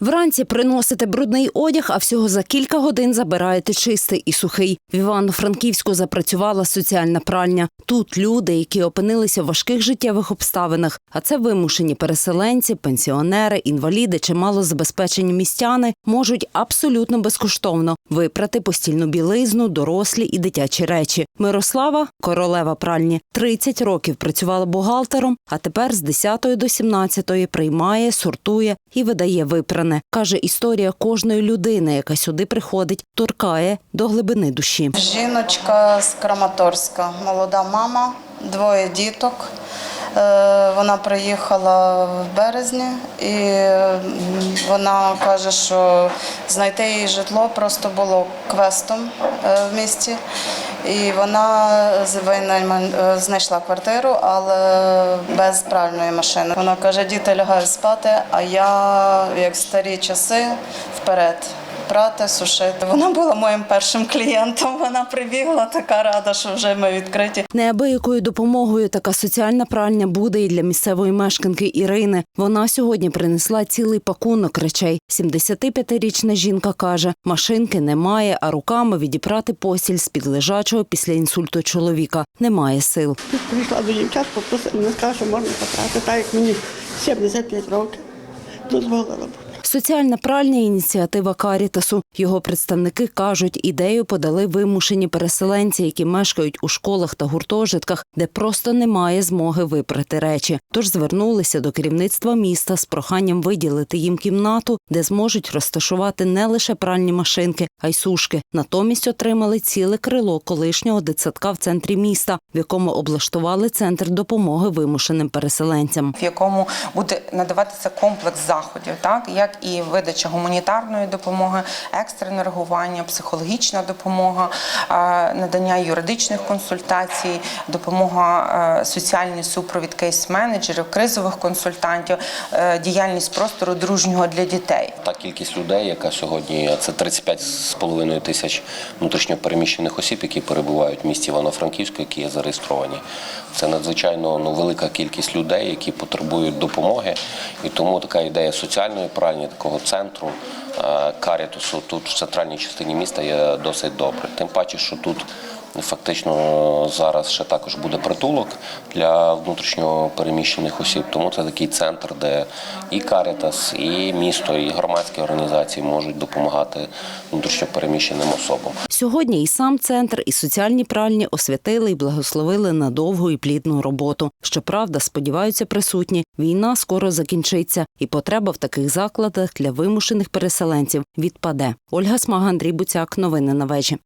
Вранці приносите брудний одяг, а всього за кілька годин забираєте чистий і сухий. В Івано-Франківську запрацювала соціальна пральня. Тут люди, які опинилися в важких життєвих обставинах, а це вимушені переселенці, пенсіонери, інваліди чи малозабезпечені містяни, можуть абсолютно безкоштовно випрати постільну білизну, дорослі і дитячі речі. Мирослава, королева пральні, 30 років працювала бухгалтером, а тепер з 10 до 17 приймає, сортує і видає випране. Каже, історія кожної людини, яка сюди приходить, торкає до глибини душі. Жіночка з Краматорська, молода мама, двоє діток. Е, Вона приїхала в березні і вона каже, що знайти її житло просто було квестом е, в місті. І вона е, знайшла квартиру, але без пральної машини. Вона каже, діти лягають спати, а я, як старі часи, вперед прати, сушити. Вона була моїм першим клієнтом. Вона прибігла, така рада, що вже ми відкриті. Неабиякою допомогою така соціальна пральня буде і для місцевої мешканки Ірини. Вона сьогодні принесла цілий пакунок речей. 75-річна жінка каже, машинки немає, а руками відіпрати постіль з під лежачого після інсульту чоловіка немає сил. Прийшла до дівчат, попросила, мене сказала, що можна попрати, так як мені 75 років. Дозволила робити. Соціальна пральня ініціатива Карітасу. Його представники кажуть, ідею подали вимушені переселенці, які мешкають у школах та гуртожитках, де просто немає змоги випрати речі. Тож звернулися до керівництва міста з проханням виділити їм кімнату, де зможуть розташувати не лише пральні машинки, а й сушки. Натомість отримали ціле крило колишнього дитсадка в центрі міста, в якому облаштували центр допомоги вимушеним переселенцям. в якому буде надаватися комплекс заходів, так як і видача гуманітарної допомоги, екстрене реагування, психологічна допомога, е, надання юридичних консультацій, допомога е, соціальний супровід кейс-менеджерів, кризових консультантів, е, діяльність простору дружнього для дітей. Та кількість людей, яка сьогодні це 35,5 тисяч внутрішньопереміщених осіб, які перебувають в місті Івано-Франківську, які є зареєстровані. Це надзвичайно ну, велика кількість людей, які потребують допомоги. І тому така ідея соціальної пральні, такого центру е, карітусу тут в центральній частині міста є досить добре. Тим паче, що тут. Фактично зараз ще також буде притулок для внутрішньо переміщених осіб. Тому це такий центр, де і Карітас, і місто, і громадські організації можуть допомагати внутрішньо переміщеним особам. Сьогодні і сам центр, і соціальні пральні освятили і благословили на довгу і плідну роботу. Щоправда, сподіваються присутні, війна скоро закінчиться, і потреба в таких закладах для вимушених переселенців відпаде. Ольга Смага, Андрій Буцяк. Новини на вежі.